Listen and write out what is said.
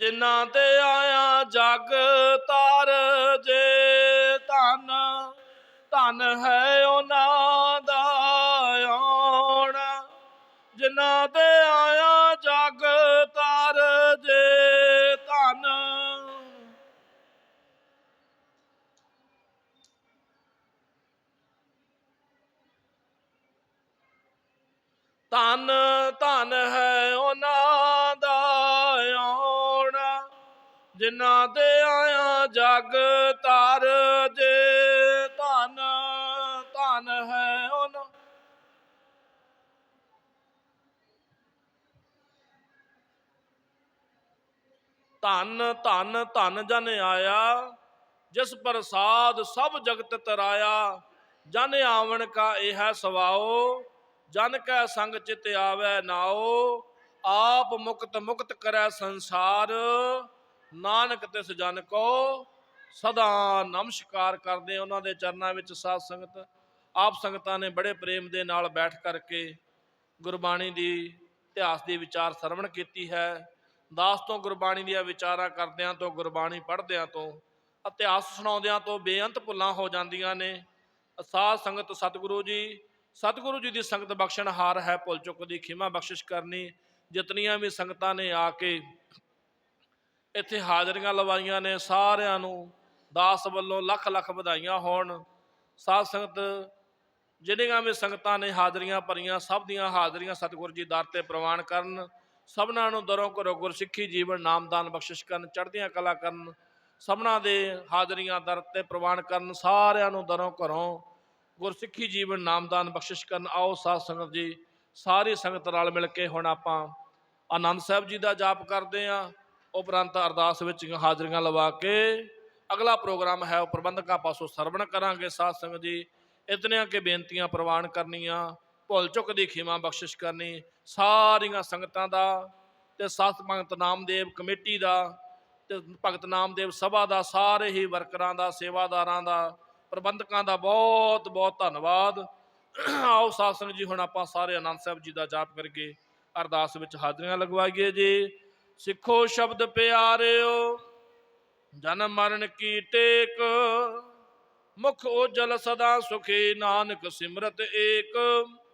ਜਿਨ੍ਹਾਂ ਤੇ ਆਇਆ ਜਗ ਤਾਰ ਜੇ ਧਨ ਧਨ ਹੈ ਉਹਨਾਂ ਦਾ ਆਉਣਾ। ਜਿਨ੍ਹਾਂ ਤੇ ਆਇਆ ਜਗ ਤਾਰ ਜੇ ਧਨ। ਧਨ ਧਨ ਹੈ ਜਿਨ੍ਹਾਂ ਤੇ ਆਇਆ ਜਗ ਤਾਰ ਜੇ ਧਨ ਧਨ ਹੈ ਉਹਨਾਂ। ਧਨ ਧਨ ਧਨ ਜਨ ਆਇਆ, ਜਿਸ ਪ੍ਰਸਾਦ ਸਭ ਜਗਤ ਤਰਾਇਆ। ਜਨ ਆਵਣ ਕਾ ਇਹ ਹੈ ਸਵਾਓ, ਜਨ ਕੈ ਸੰਗ ਚਿਤ ਆਵੈ ਨਾਓ। ਆਪ ਮੁਕਤ ਮੁਕਤ ਕਰੈ ਸੰਸਾਰ ਨਾਨਕ ਤਿਸ ਜਨ ਕੋ ਸਦਾ ਨਮਸਕਾਰ ਕਰਦੇ ਉਹਨਾਂ ਦੇ ਚਰਨਾਂ ਵਿੱਚ ਸਾਧ ਸੰਗਤ, ਆਪ ਸੰਗਤਾਂ ਨੇ ਬੜੇ ਪ੍ਰੇਮ ਦੇ ਨਾਲ ਬੈਠ ਕਰਕੇ ਗੁਰਬਾਣੀ ਦੀ ਇਤਿਹਾਸ ਦੀ ਵਿਚਾਰ ਸਰਵਣ ਕੀਤੀ ਹੈ। ਦਾਸ ਤੋਂ ਗੁਰਬਾਣੀ ਦੀਆਂ ਵਿਚਾਰਾਂ ਕਰਦਿਆਂ ਤੋਂ, ਗੁਰਬਾਣੀ ਪੜ੍ਹਦਿਆਂ ਤੋਂ, ਇਤਿਹਾਸ ਸੁਣਾਉਂਦਿਆਂ ਤੋਂ ਬੇਅੰਤ ਭੁੱਲਾਂ ਹੋ ਜਾਂਦੀਆਂ ਨੇ। ਸਾਧ ਸੰਗਤ ਸਤਿਗੁਰੂ ਜੀ ਸਤਿਗੁਰੂ ਜੀ ਦੀ ਸੰਗਤ ਬਖਸ਼ਣ ਹਾਰ ਹੈ। ਭੁੱਲ ਚੁੱਕ ਦੀ ਖਿਮਾ ਬਖਸ਼ਿਸ਼ ਕਰਨੀ। ਜਿਤਨੀਆਂ ਵੀ ਸੰਗਤਾਂ ਨੇ ਆ ਕੇ ਇੱਥੇ ਹਾਜ਼ਰੀਆਂ ਲਵਾਈਆਂ ਨੇ, ਸਾਰਿਆਂ ਨੂੰ ਦਾਸ ਵੱਲੋਂ ਲੱਖ ਲੱਖ ਵਧਾਈਆਂ ਹੋਣ। ਸਾਧ ਸੰਗਤ, ਜਿਹੜੀਆਂ ਵੀ ਸੰਗਤਾਂ ਨੇ ਹਾਜ਼ਰੀਆਂ ਭਰੀਆਂ, ਸਭ ਦੀਆਂ ਹਾਜ਼ਰੀਆਂ ਸਤਿਗੁਰੂ ਜੀ ਦਰ ਤੇ ਪ੍ਰਵਾਨ ਕਰਨ। ਸਭਨਾਂ ਨੂੰ ਦਰੋਂ ਕਰੋ ਗੁਰਸਿੱਖੀ ਜੀਵਨ, ਨਾਮਦਾਨ, ਬਖਸ਼ਿਸ਼ ਕਰਨ, ਚੜ੍ਹਦੀਆਂ ਕਲਾ ਕਰਨ। ਸਭਨਾਂ ਦੇ ਹਾਜ਼ਰੀਆਂ ਦਰ ਤੇ ਪ੍ਰਵਾਨ ਕਰਨ, ਸਾਰਿਆਂ ਨੂੰ ਦਰੋਂ ਘਰੋਂ ਗੁਰਸਿੱਖੀ ਜੀਵਨ, ਨਾਮਦਾਨ, ਬਖਸ਼ਿਸ਼ ਕਰਨ। ਆਓ ਸਾਧ ਸੰਗਤ ਜੀ, ਸਾਰੀ ਸੰਗਤ ਨਾਲ ਮਿਲ ਕੇ ਹੁਣ ਆਪਾਂ ਆਨੰਦ ਸਾਹਿਬ ਜੀ ਦਾ ਜਾਪ ਕਰਦੇ ਆਂ। ਉਪਰੰਤ ਅਰਦਾਸ ਵਿੱਚ ਹਾਜ਼ਰੀਆਂ ਲਵਾ ਕੇ ਅਗਲਾ ਪ੍ਰੋਗਰਾਮ ਹੈ ਉਹ ਪ੍ਰਬੰਧਕਾਂ ਪਾਸੋਂ ਸਰਵਣ ਕਰਾਂਗੇ। ਸਾਧ ਸੰਗਤ ਜੀ, ਇਤਨੀਆਂ ਕੇ ਬੇਨਤੀਆਂ ਪ੍ਰਵਾਨ ਕਰਨੀਆਂ, ਭੁੱਲ ਚੁੱਕ ਦੀ ਖਿਮਾ ਬਖਸ਼ਿਸ਼ ਕਰਨੀ, ਸਾਰੀਆਂ ਸੰਗਤਾਂ ਦਾ ਤੇ ਸਤ ਭਗਤ ਨਾਮਦੇਵ ਕਮੇਟੀ ਦਾ ਤੇ ਭਗਤ ਨਾਮਦੇਵ ਸਭਾ ਦਾ, ਸਾਰੇ ਹੀ ਵਰਕਰਾਂ ਦਾ, ਸੇਵਾਦਾਰਾਂ ਦਾ, ਪ੍ਰਬੰਧਕਾਂ ਦਾ ਬਹੁਤ ਬਹੁਤ ਧੰਨਵਾਦ। ਆਓ ਸਾਧ ਸੰਗਤ ਜੀ, ਹੁਣ ਆਪਾਂ ਸਾਰੇ ਆਨੰਦ ਸਾਹਿਬ ਜੀ ਦਾ ਜਾਪ ਕਰਕੇ ਅਰਦਾਸ ਵਿੱਚ ਹਾਜ਼ਰੀਆਂ ਲਗਵਾਈਏ ਜੀ। ਸਿੱਖੋ ਸ਼ਬਦ ਪਿਆਰਿਓ ਜਨਮ ਮਰਨ ਕੀ ਟੇਕ। ਮੁਖ ਉਜਲ ਸਦਾ ਸੁਖੀ ਨਾਨਕ ਸਿਮਰਤ ਏਕ।